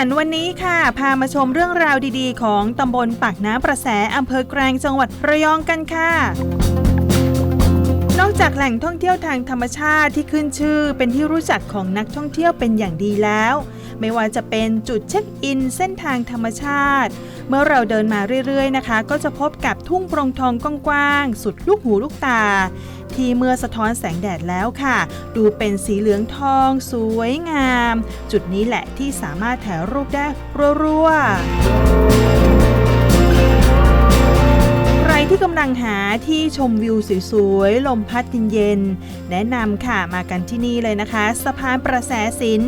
ันวันนี้ค่ะ พามาชมเรื่องราวดีๆ ของตำบลปากน้ำประแสอำเภอแกลงจังหวัดระยองกันค่ะ นอกจากแหล่งท่องเที่ยวทางธรรมชาติที่ขึ้นชื่อเป็นที่รู้จักของนักท่องเที่ยวเป็นอย่างดีแล้ว ไม่ว่าจะเป็นจุดเช็คอินเส้นทางธรรมชาติ เมื่อเราเดินมาเรื่อยๆนะคะ ก็จะพบกับทุ่งโปรงทองกว้างๆ สุดลูกหูลูกตา ที่เมื่อสะท้อนแสงแดดแล้วค่ะ ดูเป็นสีเหลืองทอง สวยงาม จุดนี้แหละที่สามารถถ่ายรูปได้รัวๆ ที่กำลังหาที่ชมวิวสวยๆ ลมพัดเย็นๆ แนะนำค่ะมากันที่นี่เลยนะคะ สะพานประแสสิน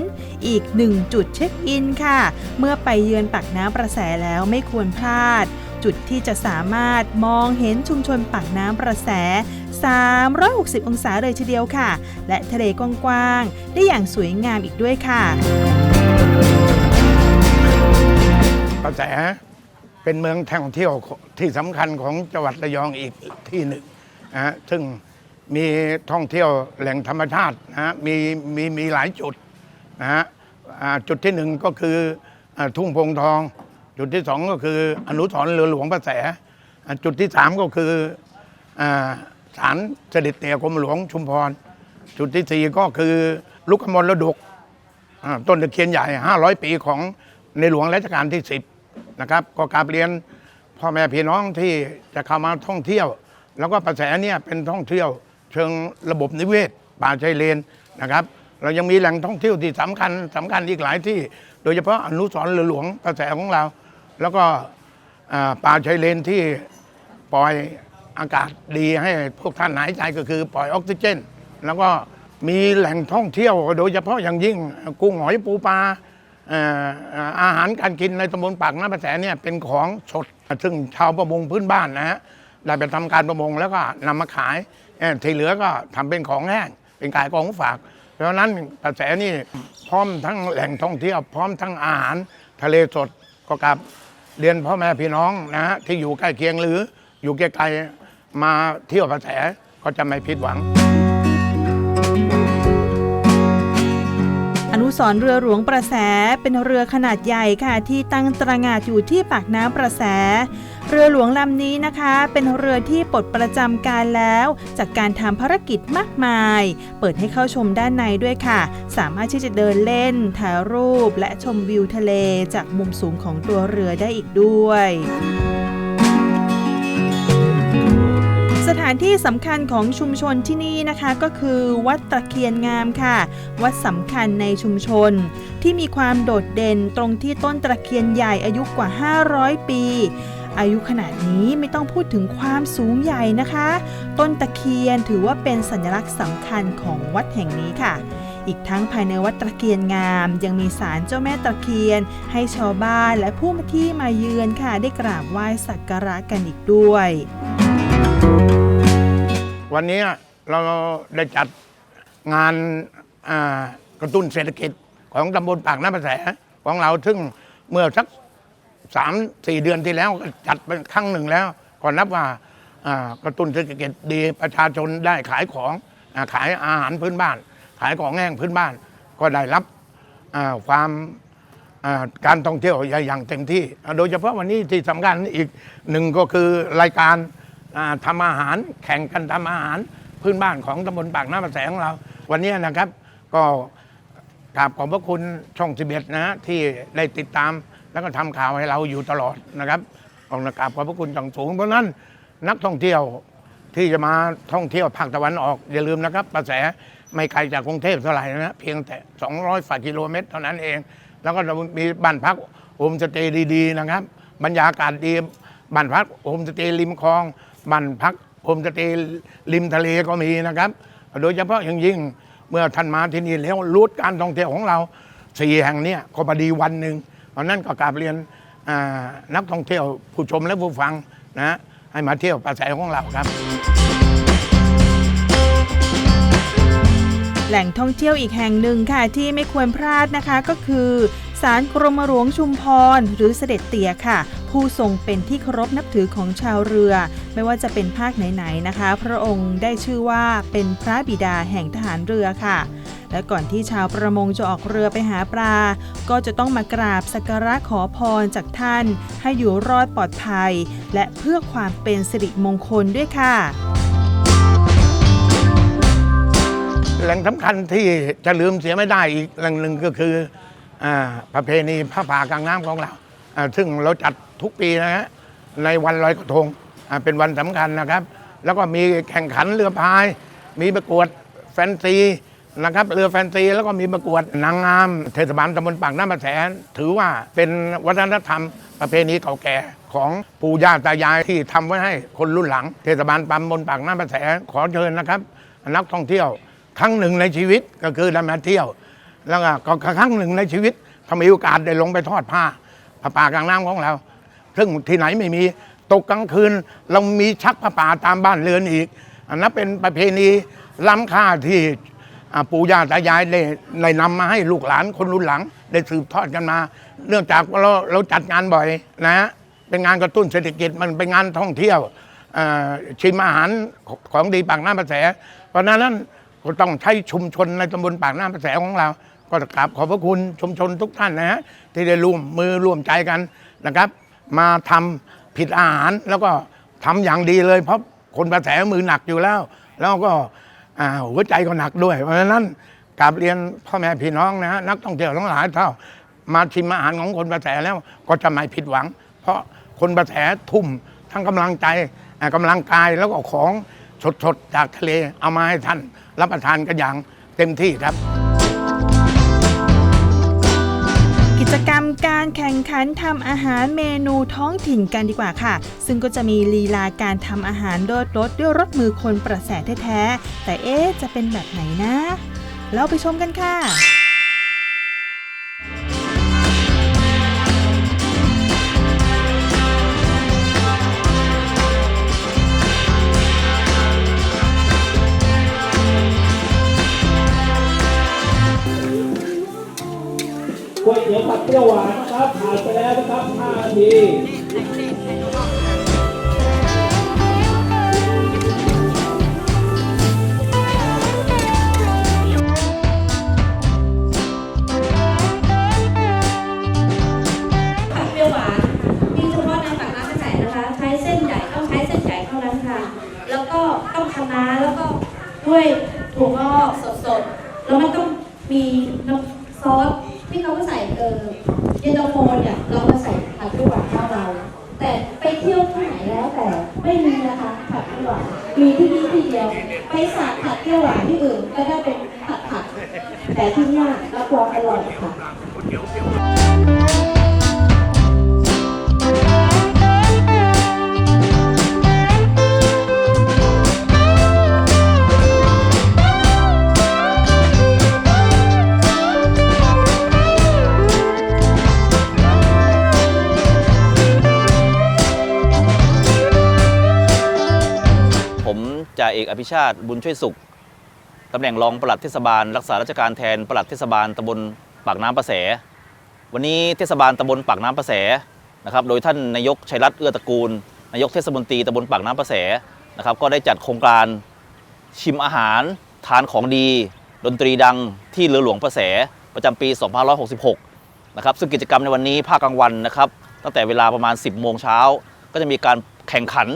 อีกหนึ่งจุดเช็คอินค่ะ เมื่อไปเยือนปากน้ำประแสแล้วไม่ควรพลาด จุดที่จะสามารถมองเห็นชุมชนปากน้ำประแส 360 องศาเลยทีเดียวค่ะ และทะเลกว้างๆ ได้อย่างสวยงามอีกด้วยค่ะกระแส เป็นเมืองท่องเที่ยวที่สำคัญของจังหวัดระยองอีกที่หนึ่งนะฮะซึ่งมีท่องเที่ยวแหล่งธรรมชาตินะฮะมีมีมีหลายจุดนะฮะอ่าจุดที่หนึ่งก็คืออ่าทุ่งพงทอง จุดที่สองก็คืออนุสรณ์เรือหลวงพระแสอ่าจุดที่สามก็คืออ่าศาลเสด็จเตี่ยกรมหลวงชุมพร จุดที่สี่ก็คือลูกขมรดกอ่าต้นตะเคียนใหญ่ 500 ปีของในหลวงรัชกาลที่ 10 นะครับก็กราบเรียนพ่อแม่พี่น้องที่จะเข้ามาท่องเที่ยว แล้วก็ประแสเนี่ยเป็นท่องเที่ยว เชิงระบบนิเวศ ป่าชายเลนนะครับเรายังมีแหล่งท่องเที่ยวที่สำคัญสำคัญอีกหลายที่ โดยเฉพาะอนุสรณ์หลวงประแสของเรา แล้วก็ป่าชายเลนที่ปล่อยอากาศดีให้พวกท่านหายใจก็คือปล่อยออกซิเจน แล้วก็มีแหล่งท่องเที่ยว โดยเฉพาะอย่างยิ่งกุ้งหอยปูปลา อาหารการกินในตำบลปากน้ำประแสเนี่ยเป็นของสด ซึ่งชาวประมงพื้นบ้านนะฮะได้ไปทำการประมงแล้วก็นำมาขายที่เหลือก็ทำเป็นของแห้งเป็นขายของฝาก เพราะฉะนั้นประแสนี่พร้อมทั้งแหล่งท่องเที่ยวพร้อมทั้งอาหารทะเลสดก็กับเรียนพ่อแม่พี่น้องนะฮะที่อยู่ใกล้เคียงหรืออยู่ไกลๆมาเที่ยวประแสก็จะไม่ผิดหวัง สรเรือหลวงประแสเป็นเรือขนาดใหญ่ค่ะที่ตั้งตระหง่านอยู่ที่ปากน้ำประแส เรือหลวงลำนี้นะคะ เป็นเรือที่ปลดประจำการแล้ว จากการทำภารกิจมากมาย เปิดให้เข้าชมด้านในด้วยค่ะ สามารถที่จะเดินเล่น ถ่ายรูป และชมวิวทะเลจากมุมสูงของตัวเรือได้อีกด้วยานที่สำคัญของชุมชนที่นี่นะคะ ก็คือวัดตะเคียนงามค่ะ วัดสำคัญในชุมชน ที่มีความโดดเด่นตรงที่ต้นตะเคียนใหญ่อายุกว่า 500 ปีอายุขนาดนี้ไม่ต้องพูดถึงความสูงใหญ่นะคะ ต้นตะเคียนถือว่าเป็นสัญลักษณ์สำคัญของวัดแห่งนี้ค่ะ อีกทั้งภายในวัดตะเคียนงาม ยังมีศาลเจ้าแม่ตะเคียน ให้ชาวบ้านและผู้มาที่มาเยือนค่ะ ได้กราบไหว้สักการะกันอีกด้วย วันนี้เราได้จัดงานกระตุ้นเศรษฐกิจของตำบลปากน้ำประแสของเราซึ่งเมื่อสักสามสี่เดือนที่แล้วจัดเป็นครั้งหนึ่งแล้วก็นับว่ากระตุ้นเศรษฐกิจดีประชาชนได้ขายของอขายอาหารพื้นบ้าน ขายของแห้งพื้นบ้าน ก็ได้รับความการท่องเที่ยวอย่างเต็มที่ โดยเฉพาะวันนี้ที่สำคัญอีกหนึ่งก็คือรายการ ทำอาหารแข่งกันทำอาหารพื้นบ้านของตำบลปากน้ำประแสของเรา วันนี้นะครับก็กราบขอบพระคุณช่องสิบเอ็ดนะที่ได้ติดตามแล้วก็ทำข่าวให้เราอยู่ตลอดนะครับขอกราบขอบพระคุณอย่างสูงเพราะนั้นนักท่องเที่ยวที่จะมาท่องเที่ยวภาคตะวันออก อย่าลืมนะครับประแสไม่ไกลจากกรุงเทพเท่าไหร่นะเพียงแต่ 200ฝ่ากิโลเมตรเท่านั้นเอง แล้วก็มีบ้านพักโฮมสเตย์ดีๆนะครับ บรรยากาศดีบ้านพักโฮมสเตย์ริมคลอง บ้านพักโฮมสเตย์ริมทะเลก็มีนะครับ โดยเฉพาะอย่างยิ่งเมื่อท่านมาที่นี่แล้วรูทการท่องเที่ยวของเราสี่แห่งเนี้ก็พอดีวันหนึ่งเพราะนั้นก็กราบเรียนนักท่องเที่ยวผู้ชมและผู้ฟังนะให้มาเที่ยวประแสของเราครับ แหล่งท่องเที่ยวอีกแห่งหนึ่งค่ะที่ไม่ควรพลาดนะคะก็คือศาลกรมหลวงชุมพรหรือเสด็จเตี่ยค่ะ ผู้ทรงเป็นที่เคารพนับถือของชาวเรือ ไม่ว่าจะเป็นภาคไหนๆนะคะ พระองค์ได้ชื่อว่าเป็นพระบิดาแห่งทหารเรือค่ะ และก่อนที่ชาวประมงจะออกเรือไปหาปลา ก็จะต้องมากราบสักการะขอพรจากท่าน ให้อยู่รอดปลอดภัย และเพื่อความเป็นสิริมงคลด้วยค่ะแหล่งสำคัญที่จะลืมเสียไม่ได้อีกแหล่งหนึ่งก็คืออาประเพณีผ้าป่ากลางน้ำของเรา ซึ่งเราจัดทุกปีนะฮะในวันลอยกระทงอ่าเป็นวันสำคัญนะครับ แล้วก็มีแข่งขันเรือพาย มีประกวดแฟนซีนะครับเรือแฟนซีแล้วก็มีประกวดนางงาม เทศบาลตำบลปากน้ำประแสถือว่าเป็นวัฒนธรรมประเพณีเก่าแก่ของปู่ย่าตายายที่ทำไว้ให้คนรุ่นหลัง เทศบาลตำบลปากน้ำประแสขอเชิญนะครับ นักท่องเที่ยวครั้งหนึ่งในชีวิตก็คือได้มาเที่ยว แล้วก็ครั้งหนึ่งในชีวิตถ้ามีโอกาสได้ลงไปทอดผ้า ผ้าป่ากลางน้ำของเรา ซึ่งที่ไหนไม่มีตกกลางคืน เรามีชักผ้าป่าตามบ้านเรือนอีก อันนั้นเป็นประเพณีล้ำค่าที่ปู่ย่าตายายได้ได้นำมาให้ลูกหลานคนรุ่นหลัง ได้สืบทอดกันมา เนื่องจากว่าเราเราจัดงานบ่อยนะฮะเป็นงานกระตุ้นเศรษฐกิจมันเป็นงานท่องเที่ยวชิมอาหารของดีปากน้ำประแส เพราะฉะนั้นก็ต้องใช้ชุมชนในตำบลปากน้ำประแสของเรา ก็กราบขอบพระคุณชุมชนทุกท่านนะฮะที่ได้ร่วมมือร่วมใจกันนะครับ มาทำผิดอาหารแล้วก็ทำอย่างดีเลย เพราะคนประแสมือหนักอยู่แล้ว แล้วก็หัวใจก็หนักด้วย เพราะฉะนั้นกราบเรียนพ่อแม่พี่น้องนะฮะนักท่องเที่ยวทั้งหลายเท่ามาชิมอาหารของคนประแสแล้วก็จะไม่ผิดหวัง เพราะคนประแสทุ่มทั้งกำลังใจอ่ากำลังกายแล้วก็ของสดๆจากทะเลเอามาให้ท่านรับประทานกันอย่างเต็มที่ครับ จกรรมการแข่งขันทำอาหารเมนูท้องถิ่นกันดีกว่าค่ะ ซึ่งก็จะมีลีลาการทำอาหารโดดรสด้วยรสมือคนประแสแท้ๆแต่เอ๊ะจะเป็นแบบไหนนะ เราไปชมกันค่ะ ปรี้ยวหวานนะครับผ่านไปแล้วนะครับ5นาที อภิชาติบุญช่วยสุขตำแหน่งรองปลัดเทศบาล รักษาราชการแทนปลัดเทศบาลตำบลปากน้ำประแส วันนี้เทศบาลตำบลปากน้ำประแสนะครับโดยท่านนายกชัยรัตน์เอื้อตระกูล นายกเทศมนตรีตำบลปากน้ำประแสนะครับก็ได้จัดโครงการชิมอาหารทานของดี ดนตรีดังที่เรือหลวงประแสประจำปี 2566 นะครับซึ่งกิจกรรมในวันนี้ภาคกลางวันนะครับตั้งแต่เวลาประมาณ 10 โมงเช้า ก็จะมีการแข่งขัน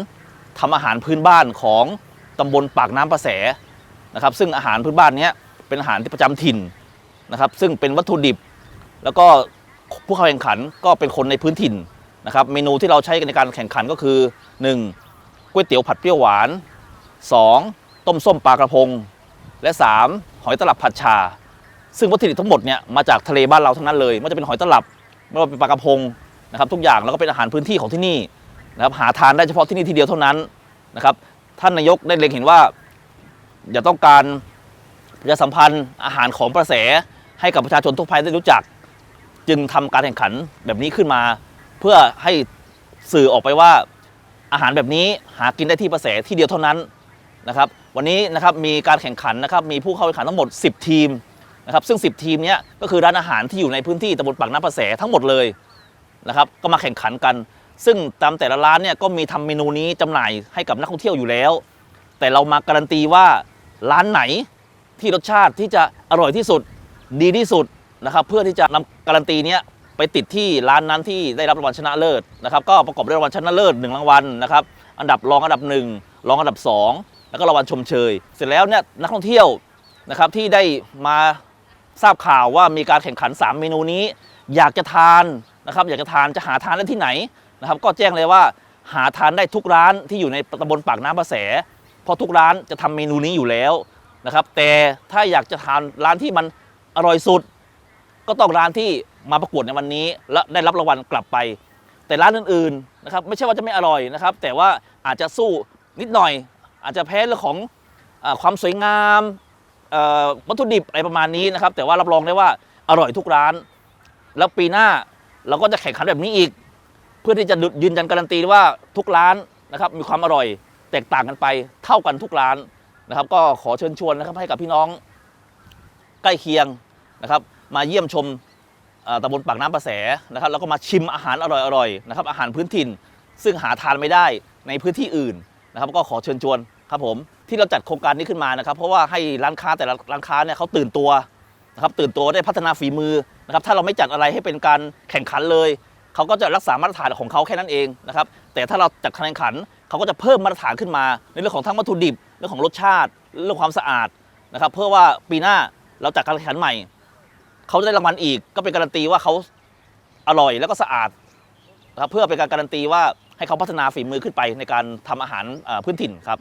ทำอาหารพื้นบ้านของ ตำบลปากน้ำประแสนะครับ ซึ่งอาหารพื้นบ้านนี้เป็นอาหารที่ประจำถิ่นนะครับ ซึ่งเป็นวัตถุดิบ แล้วก็ผู้เข้าแข่งขันก็เป็นคนในพื้นถิ่นนะครับ เมนูที่เราใช้กันในการแข่งขันก็คือ 1. ก๋วยเตี๋ยวผัดเปรี้ยวหวาน 2. ต้มส้มปลากระพง และ 3. หอยตลับผัดชา ซึ่งวัตถุดิบทั้งหมดเนี่ยมาจากทะเลบ้านเราทั้งนั้นเลยไม่ว่าจะเป็นหอยตลับไม่ว่าเป็นปลากระพงนะครับ ทุกอย่างแล้วก็เป็นอาหารพื้นที่ของที่นี่นะครับหาทานได้เฉพาะที่นี่ที่เดียวเท่านั้นนะครับ ท่านนายกได้เล็งเห็นว่าอย่าต้องการประชาสัมพันธ์อาหารของประแสให้กับประชาชนทั่วไปได้รู้จัก จึงทำการแข่งขันแบบนี้ขึ้นมา เพื่อให้สื่อออกไปว่าอาหารแบบนี้หากินได้ที่ประแสที่เดียวเท่านั้นนะครับวันนี้นะครับมีการแข่งขันนะครับมีผู้เข้าแข่งขันทั้งหมด 10 ทีมนะครับซึ่ง 10 ทีมนี้ก็คือร้านอาหารที่อยู่ในพื้นที่ตำบลปากน้ำประแสทั้งหมดเลยนะครับก็มาแข่งขันกัน ซึ่งตามแต่ละร้านเนี่ยก็มีทำเมนูนี้จำหน่ายให้กับนักท่องเที่ยวอยู่แล้ว แต่เรามาการันตีว่าร้านไหนที่รสชาติที่จะอร่อยที่สุดดีที่สุดนะครับ เพื่อที่จะนำการันตีเนี้ยไปติดที่ร้านนั้นที่ได้รับรางวัลชนะเลิศนะครับ ก็ประกอบด้วยรางวัลชนะเลิศหนึ่งรางวัลนะครับ อันดับรองอันดับหนึ่งรองอันดับสองแล้วก็รางวัลชมเชย เสร็จแล้วเนี่ยนักท่องเที่ยวนะครับที่ได้มาทราบข่าวว่ามีการแข่งขัน 3 เมนูนี้ อยากจะทานนะครับ อยากจะทานจะหาทานได้ที่ไหน นะครับก็แจ้งเลยว่าหาทานได้ทุกร้านที่อยู่ในตำบลปากน้ำประแส เพราะทุกร้านจะทำเมนูนี้อยู่แล้วนะครับ แต่ถ้าอยากจะทานร้านที่มันอร่อยสุด ก็ต้องร้านที่มาประกวดในวันนี้ และได้รับรางวัลกลับไป แต่ร้านอื่นๆนะครับไม่ใช่ว่าจะไม่อร่อยนะครับ แต่ว่าอาจจะสู้นิดหน่อย อาจจะแพ้เรื่องของอความสวยงามวัตถุดิบอะไรประมาณนี้นะครับ แต่ว่ารับรองได้ว่าอร่อยทุกร้าน แล้วปีหน้าเราก็จะแข่งขันแบบนี้อีก พื่อที่จะยืนยันการันตีว่าทุกร้านนะครับมีความอร่อยแตกต่างกันไปเท่ากันทุกร้านนะครับ ก็ขอเชิญชวนนะครับให้กับพี่น้องใกล้เคียงนะครับ มาเยี่ยมชมตำบลปากน้ำประแสนะครับ แล้วก็มาชิมอาหารอร่อยๆนะครับ อาหารพื้นถิ่นซึ่งหาทานไม่ได้ในพื้นที่อื่นนะครับ ก็ขอเชิญชวนครับผมที่เราจัดโครงการนี้ขึ้นมานะครับ เพราะว่าให้ร้านค้าแต่ละร้านค้าเนี่ยเขาตื่นตัวนะครับตื่นตัวได้พัฒนาฝีมือนะครับ ถ้าเราไม่จัดอะไรให้เป็นการแข่งขันเลย เขาก็จะรักษามาตรฐานของเขาแค่นั้นเองนะครับแต่ถ้าเราจัดการแข่งขันเขาก็จะเพิ่มมาตรฐานขึ้นมา ในเรื่องของทั้งวัตถุดิบเรื่องของรสชาติ เรื่องความสะอาดนะครับเพื่อว่าปีหน้าเราจัดการแข่งขันใหม่เขาจะได้รางวัลอีก ก็เป็นการันตีว่าเขาอร่อยแล้วก็สะอาดนะครับเพื่อเป็นการการันตีว่าให้เขาพัฒนาฝีมือขึ้นไปในการทำอาหารพื้นถิ่นครับ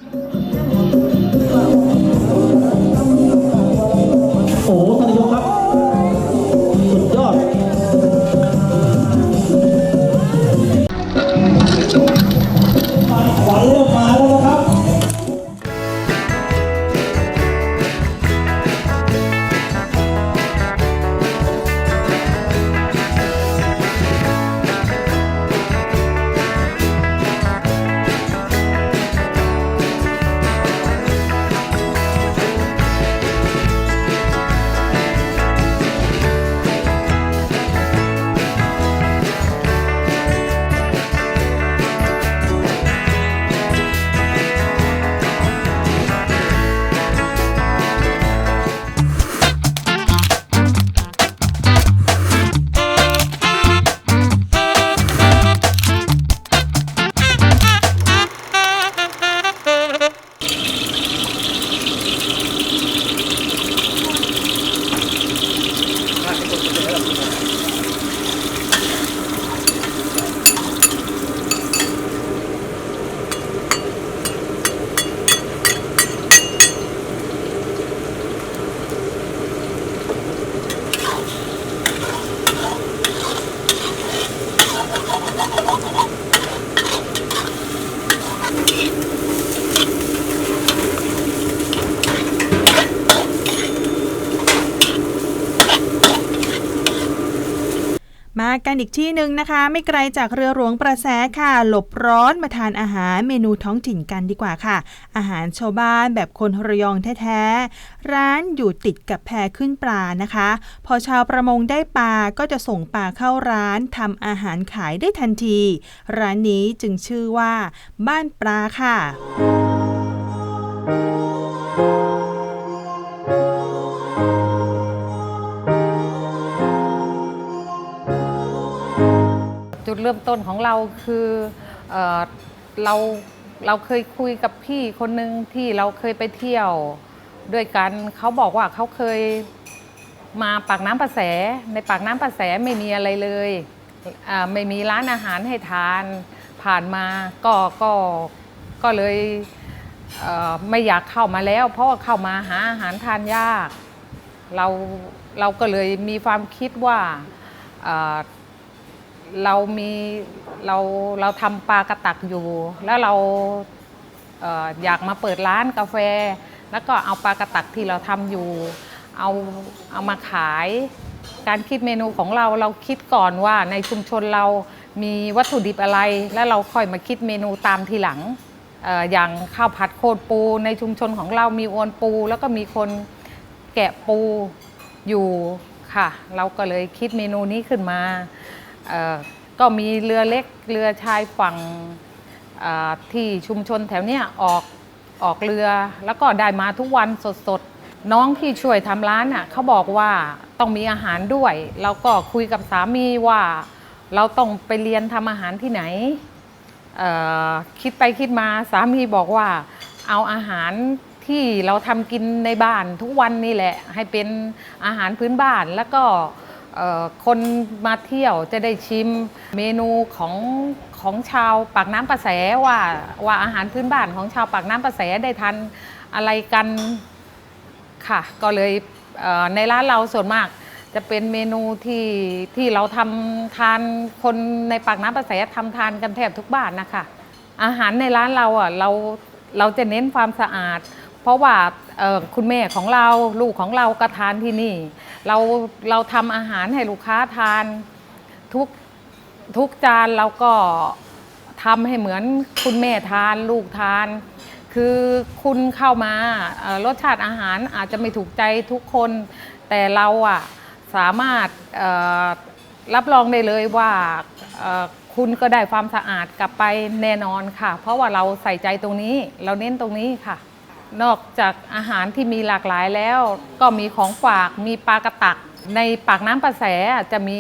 อีกที่หนึ่งนะคะ ไม่ไกลจากเรือหลวงประแสค่ะ หลบร้อนมาทานอาหารเมนูท้องถิ่นกันดีกว่าค่ะ อาหารชาวบ้านแบบคนระยองแท้ๆ ร้านอยู่ติดกับแพขึ้นปลานะคะ พอชาวประมงได้ปลาก็จะส่งปลาเข้าร้านทำอาหารขายได้ทันที ร้านนี้จึงชื่อว่า บ้านปลาค่ะ จุดเริ่มต้นของเราคือเออเราเราเคยคุยกับพี่คนหนึ่งที่เราเคยไปเที่ยวด้วยกันเขาบอกว่าเขาเคยมาปากน้ำประแสในปากน้ำประแสไม่มีอะไรเลยไม่มีร้านอาหารให้ทานผ่านมาก็ก็ก็เลยเไม่อยากเข้ามาแล้ว เพราะว่าเข้ามาหาอาหารทานยาก เราเราก็เลยมีความคิดว่า เรามีเราเราทำปลากระตักอยู่ แล้วเราเอออยากมาเปิดร้านกาแฟ แล้วก็เอาปลากระตักที่เราทำอยู่ เอาเอามาขาย การคิดเมนูของเราเราคิดก่อนว่าในชุมชนเรามีวัตถุดิบอะไร แล้วเราค่อยมาคิดเมนูตามทีหลังอออย่างข้าวผัดโคตรปู ในชุมชนของเรามีอวนปู แล้วก็มีคนแกะปูอยู่ค่ะ เราก็เลยคิดเมนูนี้ขึ้นมา ก็มีเรือเล็กเรือชายฝั่งที่ชุมชนแถวเนี้ยออกออกเรือแล้วก็ได้มาทุกวันสดๆ น้องที่ช่วยทำร้านอะเขาบอกว่าต้องมีอาหารด้วย เราก็คุยกับสามีว่า เราต้องไปเรียนทำอาหารที่ไหน คิดไปคิดมาสามีบอกว่าเอาอาหารที่เราทำกินในบ้านทุกวันนี่แหละ ให้เป็นอาหารพื้นบ้านแล้วก็ คนมาเที่ยวจะได้ชิมเมนูของของชาวปากน้ำประแสว่าว่าอาหารพื้นบ้านของชาวปากน้ำประแสได้ทานอะไรกันค่ะ ก็เลยเในร้านเราส่วนมากจะเป็นเมนูที่ที่เราทำทานคนในปากน้ำประแสทำทานกันแทบทุกบ้านนะคะ อาหารในร้านเราอะเราเราจะเน้นความสะอาด เพราะว่าคุณแม่ของเราลูกของเราก็ทานที่นี่ เราเราทำอาหารให้ลูกค้าทานทุกทุกจานเราก็ทำให้เหมือนคุณแม่ทานลูกทาน คือคุณเข้ามารสชาติอาหารอาจจะไม่ถูกใจทุกคน แต่เราอะสามารถรับรองได้เลยว่าคุณก็ได้ความสะอาดกลับไปแน่นอนค่ะ เพราะว่าเราใส่ใจตรงนี้ เราเน้นตรงนี้ค่ะ นอกจากอาหารที่มีหลากหลายแล้ว ก็มีของฝากมีปลากระตัก ในปากน้ำประแสจะมี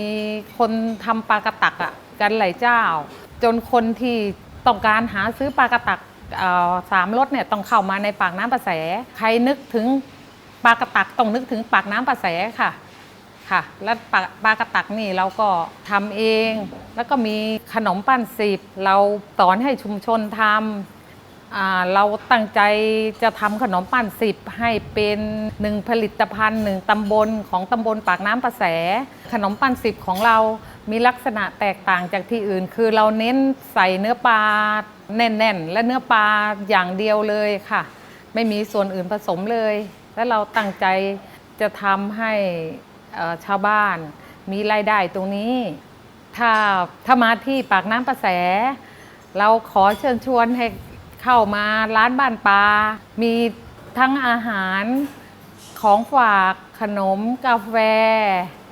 คนทำปลากระตักอะกันหลายเจ้า จนคนที่ต้องการหาซื้อปลากระตักสามรสเนี่ยต้องเข้ามาในปากน้ำประแส ใครนึกถึงปลากระตักต้องนึกถึงปากน้ำประแสค่ะค่ะ แล้วปลาปลากระตักนี่เราก็ทำเอง แล้วก็มีขนมปั้นสิบเราสอนให้ชุมชนทำอ่า เราตั้งใจจะทำขนมปั่นสิบให้เป็นหนึ่งผลิตภัณฑ์หนึ่งตำบลของตำบลปากน้ำประแส ขนมปั่นสิบของเรามีลักษณะแตกต่างจากที่อื่น คือเราเน้นใส่เนื้อปลาแน่นๆ และเนื้อปลาอย่างเดียวเลยค่ะ ไม่มีส่วนอื่นผสมเลย และเราตั้งใจจะทำให้ชาวบ้านมีรายได้ตรงนี้ ถ้าถ้ามาที่ปากน้ำประแส เราขอเชิญชวนให้ เข้ามาร้านบ้านปลา มีทั้งอาหารของฝากขนมกาแฟ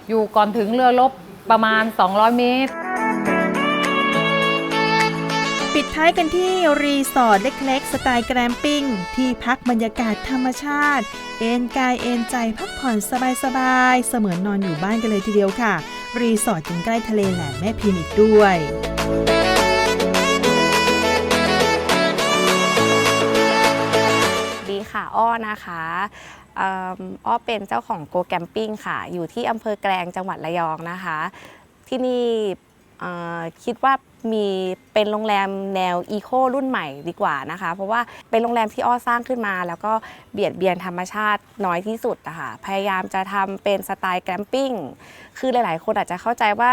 อยู่ก่อนถึงเรือรบประมาณ 200 เมตร ปิดท้ายกันที่รีสอร์ทเล็กๆ สไตล์แกรมปิ้ง ที่พักบรรยากาศธรรมชาติ เอนกายเอนใจพักผ่อนสบายๆ เสมือนนอนอยู่บ้านกันเลยทีเดียวค่ะ รีสอร์ทยังใกล้ทะเลแหลมแม่พิมพ์อีกด้วย ค่ะอ้อนะคะอ้อเป็นเจ้าของโกแกมปิ้งค่ะ อยู่ที่อำเภอแกลงจังหวัดระยองนะคะ ที่นี่คิดว่า มีเป็นโรงแรมแนวอีโครุ่นใหม่ดีกว่านะคะ เพราะว่าเป็นโรงแรมที่อ้อสร้างขึ้นมา แล้วก็เบียดเบียนธรรมชาติน้อยที่สุดนะคะพยายามจะทำเป็นสไตล์แกรมปิ้งคือหลาย ๆ คนอาจจะเข้าใจว่า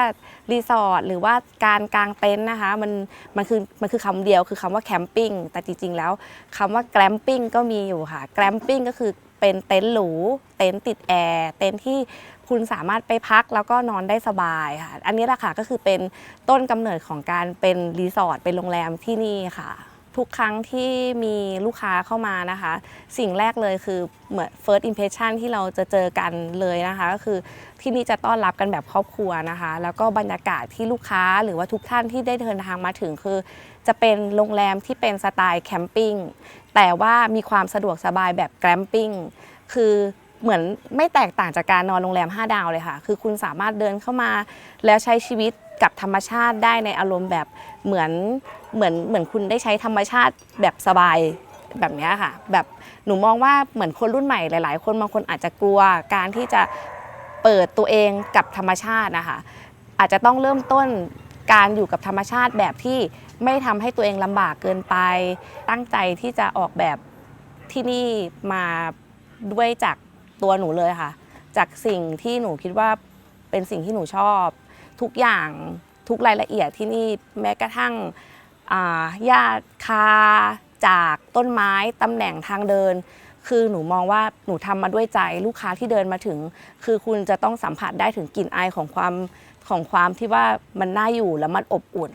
รีสอร์ทหรือว่าการกางเต็นท์นะคะมันมันคือมันคือคำเดียวคือคำว่าแคมปิ้งแต่จริง ๆ แล้วคำว่าแกรมปิ้งก็มีอยู่ค่ะแกรมปิ้งก็คือเป็นเต็นท์หรู เต็นท์ติดแอร์ เต็นท์ที่ คุณสามารถไปพักแล้วก็นอนได้สบายค่ะ อันนี้แหละค่ะก็คือเป็นต้นกำเนิดของการเป็นรีสอร์ทเป็นโรงแรมที่นี่ค่ะ ทุกครั้งที่มีลูกค้าเข้ามานะคะ สิ่งแรกเลยคือเหมือน first impression ที่เราจะเจอกันเลยนะคะ ก็คือที่นี่จะต้อนรับกันแบบครอบครัวนะคะ แล้วก็บรรยากาศที่ลูกค้าหรือว่าทุกท่านที่ได้เดินทางมาถึงคือ จะเป็นโรงแรมที่เป็นสไตล์แคมปิ้งแต่ว่ามีความสะดวกสบายแบบแกรมปิ้งคือ เหมือนไม่แตกต่างจากการนอนโรงแรม 5 ดาวเลยค่ะ คือคุณสามารถเดินเข้ามา แล้วใช้ชีวิตกับธรรมชาติได้ในอารมณ์แบบเหมือนเหมือนเหมือนคุณได้ใช้ธรรมชาติแบบสบายแบบนี้ค่ะ แบบหนูมองว่าเหมือนคนรุ่นใหม่หลาย ๆ คนบางคนอาจจะกลัวการที่จะเปิดตัวเองกับธรรมชาตินะคะ อาจจะต้องเริ่มต้นการอยู่กับธรรมชาติแบบที่ไม่ทำให้ตัวเองลำบากเกินไป ตั้งใจที่จะออกแบบที่นี่มาด้วยจาก ตัวหนูเลยค่ะ จากสิ่งที่หนูคิดว่าเป็นสิ่งที่หนูชอบ ทุกอย่างทุกรายละเอียดที่นี่แม้กระทั่งอ่าหญ้าคาจากต้นไม้ตำแหน่งทางเดิน คือหนูมองว่าหนูทำมาด้วยใจลูกค้าที่เดินมาถึง คือคุณจะต้องสัมผัสได้ถึงกลิ่นอายของความของความที่ว่ามันน่าอยู่แล้วมันอบอุ่น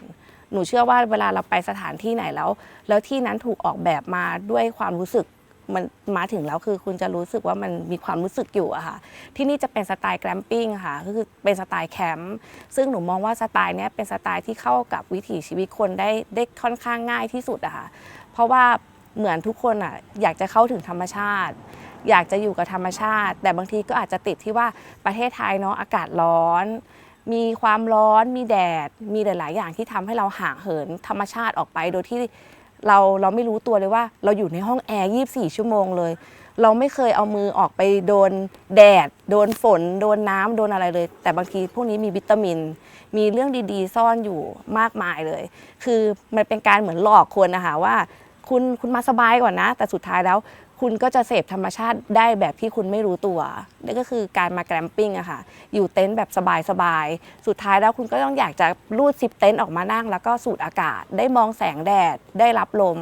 หนูเชื่อว่าเวลาเราไปสถานที่ไหนแล้ว แล้วที่นั้นถูกออกแบบมาด้วยความรู้สึก มันมาถึงแล้วคือคุณจะรู้สึกว่ามันมีความรู้สึกอยู่อะค่ะ ที่นี่จะเป็นสไตล์แกรมปิ้งค่ะก็คือเป็นสไตล์แคมป์ซึ่งหนูมองว่าสไตล์นี้เป็นสไตล์ที่เข้ากับวิถีชีวิตคนได้ได้ค่อนข้างง่ายที่สุดอะค่ะ เพราะว่าเหมือนทุกคนอะอยากจะเข้าถึงธรรมชาติ อยากจะอยู่กับธรรมชาติ แต่บางทีก็อาจจะติดที่ว่าประเทศไทยเนาะอากาศร้อนมีความร้อน มีแดด มีหลาย ๆ อย่างที่ทำให้เราห่างเหินธรรมชาติออกไป โดยที่ เราเราไม่รู้ตัวเลยว่า เราอยู่ในห้องแอร์24 ชั่วโมงเลย เราไม่เคยเอามือออกไปโดนแดด โดนฝน โดนน้ำโดนอะไรเลย แต่บางทีพวกนี้มีวิตามิน มีเรื่องดีๆ ซ่อนอยู่มากมายเลย คือมันเป็นการเหมือนหลอกคนนะคะว่า คุณคุณมาสบายก่อนนะ แต่สุดท้ายแล้ว คุณก็จะเสพธรรมชาติได้แบบที่คุณไม่รู้ตัวนั่นก็คือการมาแกรมปิ้งอะค่ะ อยู่เต็นท์แบบสบายๆ สุดท้ายแล้วคุณก็ต้องอยากจะรูดซิปเต็นท์ออกมานั่ง แล้วก็สูดอากาศ ได้มองแสงแดด ได้รับลม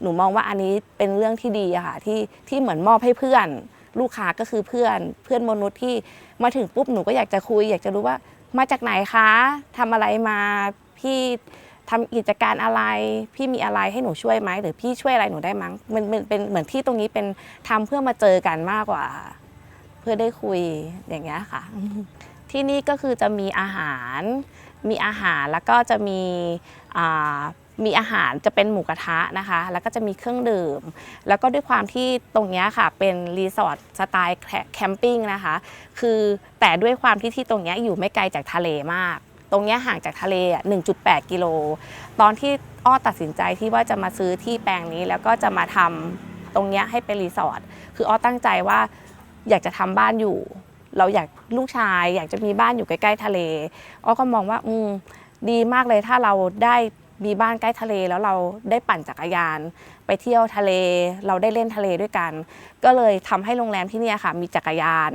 หนูมองว่าอันนี้เป็นเรื่องที่ดีอะค่ะที่ที่เหมือนมอบให้เพื่อน ลูกค้าก็คือเพื่อนเพื่อนมนุษย์ที่มาถึงปุ๊บหนูก็อยากจะคุย อยากจะรู้ว่ามาจากไหนคะทำอะไรมาพี่ ทำกิจการอะไร พี่มีอะไรให้หนูช่วยไหมหรือพี่ช่วยอะไรหนูได้มั้งมันมันเป็นเหมือนที่ตรงนี้เป็นทำเพื่อมาเจอกันมากกว่า เพื่อได้คุยอย่างเงี้ยค่ะ ที่นี่ก็คือจะมีอาหาร มีอาหารแล้วก็จะมีมีอาหารจะเป็นหมูกระทะนะคะ แล้วก็จะมีเครื่องดื่ม แล้วก็ด้วยความที่ตรงนี้ค่ะ เป็นรีสอร์ทสไตล์แคมปิ้งนะคะ คือแต่ด้วยความที่ที่ตรงนี้อยู่ไม่ไกลจากทะเลมาก ตรงนี้ห่างจากทะเลอะ1.8 กิโล ตอนที่อ้อตัดสินใจที่ว่าจะมาซื้อที่แปลงนี้แล้วก็จะมาทำตรงนี้ให้เป็นรีสอร์ท คืออ้อตั้งใจว่าอยากจะทำบ้านอยู่ เราอยากลูกชาย อยากจะมีบ้านอยู่ใกล้ๆทะเล อ้อก็มองว่า อืม ดีมากเลยถ้าเราได้ มีบ้านใกล้ทะเลแล้วเราได้ปั่นจักรยาน ไปเที่ยวทะเลเราได้เล่นทะเลด้วยกัน ก็เลยทำให้โรงแรมที่นี่ค่ะ มีจักรยาน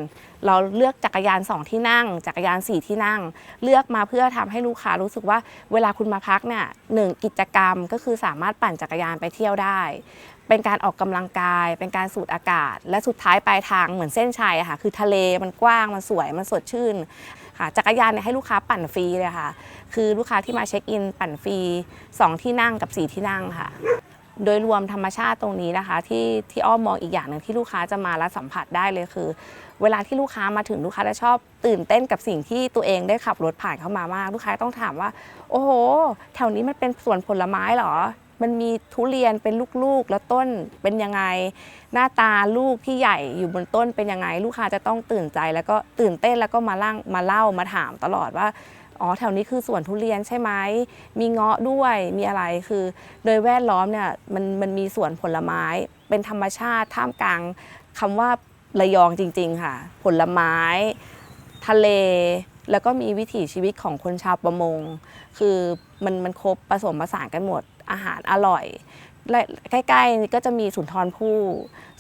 เราเลือกจักรยานสองที่นั่ง จักรยานสี่ที่นั่ง เลือกมาเพื่อทำให้ลูกค้ารู้สึกว่าเวลาคุณมาพักเนี่ยหนึ่งกิจกรรมก็คือสามารถปั่นจักรยานไปเที่ยวได้ เป็นการออกกำลังกาย เป็นการสูดอากาศ และสุดท้ายปลายทางเหมือนเส้นชัยอะค่ะคือทะเลมันกว้างมันสวยมันสดชื่นค่ะจักรยานเนี่ยให้ลูกค้าปั่นฟรีเลยค่ะ คือลูกค้าที่มาเช็คอินปั่นฟรี 2 ที่นั่งกับ 4 ที่นั่งค่ะ โดยรวมธรรมชาติตรงนี้นะคะที่ที่อ้อมมองอีกอย่างหนึ่งที่ลูกค้าจะมาและสัมผัสได้เลยคือ เวลาที่ลูกค้ามาถึงลูกค้าจะชอบตื่นเต้นกับสิ่งที่ตัวเองได้ขับรถผ่านเข้ามามากลูกค้าต้องถามว่า โอ้โห แถวนี้มันเป็นสวนผลไม้เหรอมันมีทุเรียนเป็นลูกๆ แล้วต้นเป็นยังไง หน้าตาลูกที่ใหญ่อยู่บนต้นเป็นยังไง ลูกค้าจะต้องตื่นใจแล้วก็ตื่นเต้นแล้วก็มาล่างมาเล่ามาถามตลอดว่า อ๋อแถวนี้คือสวนทุเรียนใช่ไหมมีเงาะด้วยมีอะไรคือ โดยแวดล้อมเนี่ยมันมันมีสวนผลไม้ เป็นธรรมชาติท่ามกลางคำว่าระยองจริง ๆ ค่ะ ผลไม้ ทะเล แล้วก็มีวิถีชีวิตของคนชาวประมง คือมันมันครบผสมผสานกันหมดอาหารอร่อย ใกล้ๆก็จะมีสุนทรภู่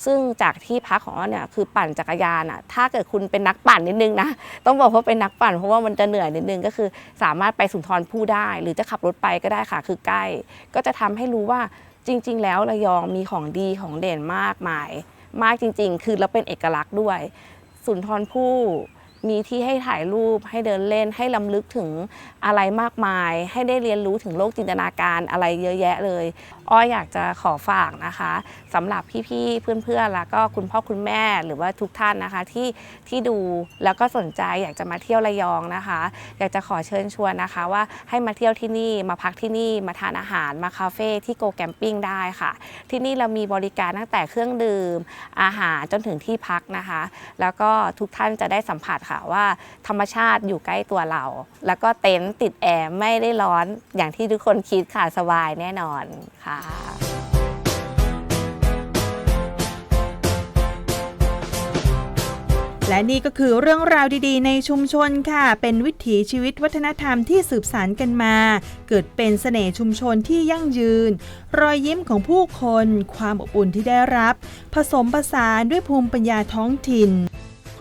ซึ่งจากที่พักของเราเนี่ยคือปั่นจักรยานอะถ้าเกิดคุณเป็นนักปั่นนิดนึงนะต้องบอกว่าเป็นนักปั่นเพราะว่ามันจะเหนื่อยนิดนึงก็คือ สามารถไปสุนทรภู่ได้ หรือจะขับรถไปก็ได้ค่ะ คือใกล้ ก็จะทำให้รู้ว่าจริง ๆ แล้วระยองมีของดีของเด่นมากมาย มากจริง ๆ คือแล้วเป็นเอกลักษณ์ด้วย สุนทรภู่มีที่ให้ถ่ายรูปให้เดินเล่นให้ลำลึกถึงอะไรมากมาย ให้ได้เรียนรู้ถึงโลกจินตนาการอะไรเยอะแยะเลย อ้อยอยากจะขอฝากนะคะสำหรับพี่ๆเพื่อนๆแล้วก็คุณพ่อคุณแม่หรือว่าทุกท่านนะคะที่ที่ดูแล้วก็สนใจอยากจะมาเที่ยวระยองนะคะ อยากจะขอเชิญชวนนะคะว่าให้มาเที่ยวที่นี่มาพักที่นี่มาทานอาหารมาคาเฟ่ที่โกแกมปิ้งได้ค่ะ ที่นี่เรามีบริการตั้งแต่เครื่องดื่ม อาหารจนถึงที่พักนะคะ แล้วก็ทุกท่านจะได้สัมผัสค่ะว่า ธรรมชาติอยู่ใกล้ตัวเรา แล้วก็เต็นท์ติดแอร์ไม่ได้ร้อนอย่างที่ทุกคนคิดค่ะสบายแน่นอนค่ะและนี่ก็คือเรื่องราวดีๆ ในชุมชนค่ะ เป็นวิถีชีวิตวัฒนธรรมที่สืบสานกันมา เกิดเป็นเสน่ห์ชุมชนที่ยั่งยืน รอยยิ้มของผู้คน ความอบอุ่นที่ได้รับ ผสมผสานด้วยภูมิปัญญาท้องถิ่น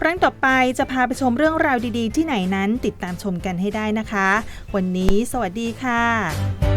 ครั้งต่อไปจะพาไปชมเรื่องราวดีๆ ที่ไหนนั้นติดตามชมกันให้ได้นะคะ วันนี้สวัสดีค่ะ